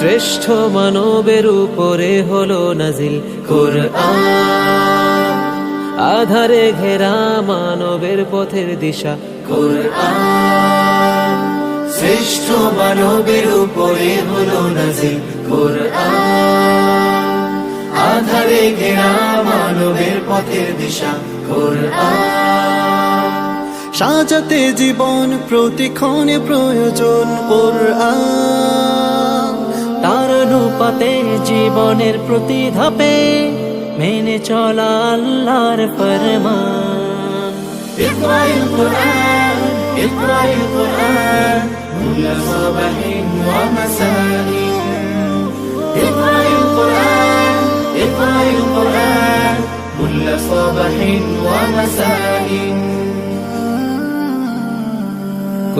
শ্রেষ্ঠ মানবের উপরে হলো নাজিল কোরআন। আধারে ঘেরা মানবের পথের দিশা কোরআন। শ্রেষ্ঠ মানবের উপরে হলো নাজিল কোরআন। আধারে ঘেরা মানবের পথের দিশা কোরআন। সাজাতে জীবন প্রতিক্ষণে প্রয়োজন কোরআন। তার রূপাতে জীবনের প্রতি ধাপে মেনে চলা আল্লাহর ফরমান اقرأ القرآن اقرأ القرآن كل صباح ومساء اقرأ القرآن اقرأ القرآن كل صباح ومساء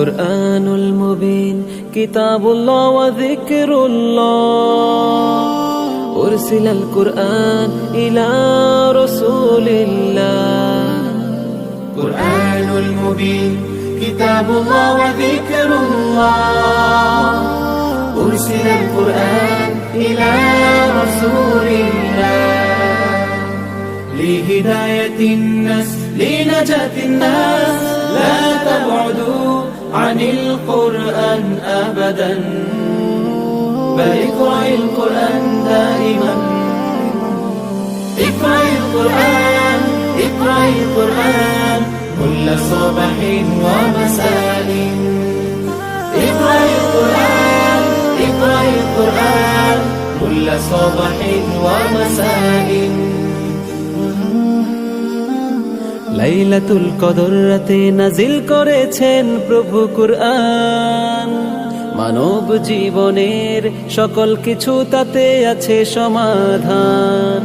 قرآن المبين كتاب الله وذكر الله. أرسل القرآن إلى رسول الله. قرآن المبين كتاب الله وذكر الله. أرسل القرآن إلى رسول الله. لهداية الناس لنجاة الناس. لا تبعدوا عن القرآن أبدا. بل اقرأ القرآن دائما. اقرأ القرآن اقرأ القرآن كل صباح ومساء. اقرأ القرآن اقرأ القرآن كل صباح ومساء. লাইলাতুল কদর রাতে নাজিল করেছেন প্রভু কুরআন। মানব জীবনের সকল কিছু তাতে আছে সমাধান।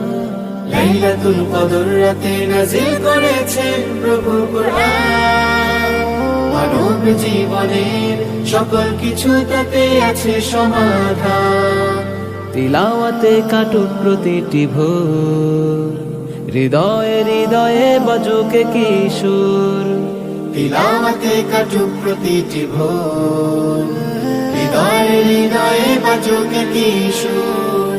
লাইলাতুল কদর রাতে নাজিল করেছেন প্রভু কুরআন। মানব জীবনের সকল কিছু তাতে আছে সমাধান। তিলাওয়াতে কাটুক প্রতিটি ভোর। হৃদয়ে হৃদয়ে বাজুকে কিশোর। তিলাওয়াতে কাটুক প্রতিটি ভোর। হৃদয়ে হৃদয়ে বাজুকে কিশোর।